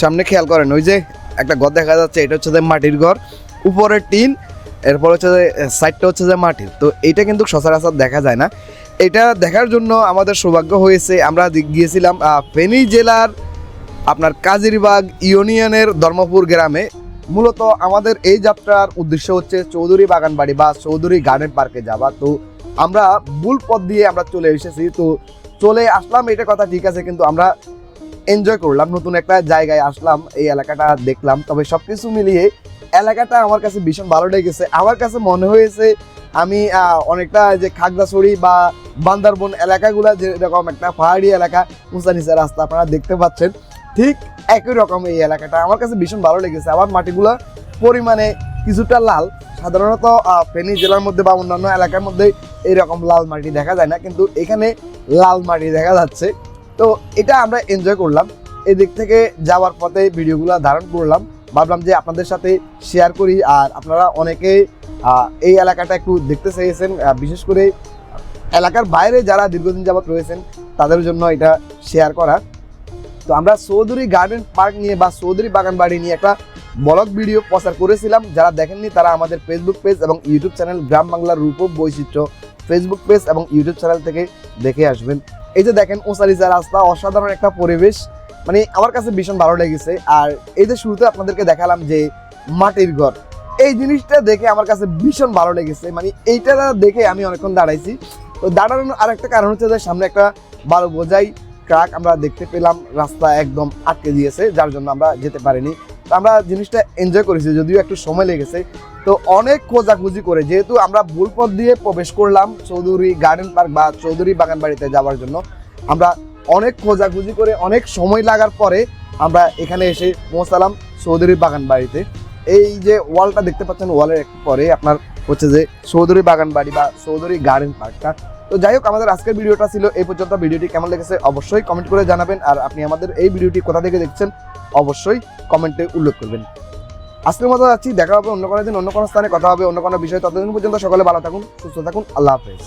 সামনে খেয়াল করেন, ওই যে একটা ঘর দেখা যাচ্ছে, এটা হচ্ছে যে মাটির ঘর। উপরে টিন, এরপর হচ্ছে যে সাইডটা হচ্ছে যে মাটির। তো এইটা কিন্তু সচরাচর দেখা যায় না। এটা দেখার জন্য আমাদের সৌভাগ্য হয়েছে, আমরা গিয়েছিলাম ফেনী জেলার আপনার কাজিরবাগ ইউনিয়নের ধর্মপুর গ্রামে। মূলত আমাদের এই যাত্রার উদ্দেশ্য হচ্ছে চৌধুরী বাগানবাড়ি বা চৌধুরী গার্ডেন পার্কে যাওয়া। তো আমরা ভুল পথ দিয়ে আমরা চলে এসেছি। তো চলে আসলাম, এটা কথা ঠিক আছে, কিন্তু আমরা এনজয় করলাম, নতুন একটা জায়গায় আসলাম, এই এলাকাটা দেখলাম। তবে সব কিছু মিলিয়ে এলাকাটা আমার কাছে ভীষণ ভালো লেগেছে। আমার কাছে মনে হয়েছে আমি অনেকটা যে খাগড়াছড়ি বা বান্দারবন এলাকাগুলো, যেরকম একটা পাহাড়ি এলাকা, উঁচা নিচা রাস্তা, আপনারা দেখতে পাচ্ছেন, ঠিক একই রকম এই এলাকাটা। আমার কাছে ভীষণ ভালো লেগেছে। আবার মাটিগুলো পরিমাণে কিছুটা লাল। সাধারণত ফেনী জেলার মধ্যে বা অন্যান্য এলাকার মধ্যে এরকম লাল মাটি দেখা যায় না, কিন্তু এখানে লাল মাটি দেখা যাচ্ছে। তো এটা আমরা এনজয় করলাম। এদিক থেকে যাওয়ার পথে ভিডিওগুলো ধারণ করলাম। ভাবলাম যে আপনাদের সাথে শেয়ার করি আর আপনারা অনেকে এই এলাকাটা একটু দেখতে চেয়েছেন বিশেষ করে এলাকার বাইরে যারা দীর্ঘদিন যাবত রয়েছেন, তাদের জন্য এটা শেয়ার করা। তো আমরা চৌধুরী গার্ডেন পার্ক নিয়ে বা চৌধুরী বাগান বাড়ি নিয়ে একটা ব্লগ ভিডিও প্রচার করেছিলাম। যারা দেখেননি, তারা আমাদের ফেসবুক পেজ এবং ইউটিউব চ্যানেল গ্রাম বাংলার রূপক বৈচিত্র্য ফেসবুক পেজ এবং ইউটিউব চ্যানেল থেকে দেখে আসবেন। এই যে দেখেন ওসারিজা রাস্তা, অসাধারণ একটা পরিবেশ। মানে আমার কাছে ভীষণ ভালো লেগেছে। আর এই যে শুরুতে আপনাদেরকে দেখালাম যে মাটির ঘর, এই জিনিসটা দেখে আমার কাছে ভীষণ ভালো লেগেছে। মানে এইটা দেখে আমি অনেকক্ষণ দাঁড়াইছি। তো দাঁড়ানোর আরেকটা কারণ হচ্ছে যে সামনে একটা বারো বোঝাই ট্রাক আমরা দেখতে পেলাম। রাস্তা একদম আটকে দিয়েছে, যার জন্য আমরা যেতে পারিনি। আমরা জিনিসটা এনজয় করেছি, যদিও একটু সময় লেগেছে। তো অনেক খোঁজাখুঁজি করে, যেহেতু আমরা ভুল পথ দিয়ে প্রবেশ করলাম চৌধুরী গার্ডেন পার্ক বা চৌধুরী বাগান বাড়িতে যাওয়ার জন্য, আমরা অনেক খোঁজাখুঁজি করে, অনেক সময় লাগার পরে আমরা এখানে এসে পৌঁছালাম চৌধুরী বাগান বাড়িতে। এই যে ওয়ালটা দেখতে পাচ্ছেন ওয়ালের একটু পরে আপনার হচ্ছে যে চৌধুরী বাগান বাড়ি বা চৌধুরী গার্ডেন পার্কটা তো যাই হোক, আমাদের আজকের ভিডিওটা ছিল এই পর্যন্ত। ভিডিওটি কেমন লেগেছে অবশ্যই কমেন্ট করে জানাবেন। আর আপনি আমাদের এই ভিডিওটি কোথা থেকে দেখছেন, অবশ্যই কমেন্টে উল্লেখ করবেন। আজকের মতো যাচ্ছি, দেখা হবে অন্য কোনো দিন, অন্য কোনো স্থানে, কথা হবে অন্য কোনো বিষয়ে। ততদিন পর্যন্ত সকলে ভালো থাকুন, সুস্থ থাকুন, আল্লাহ হাফেজ।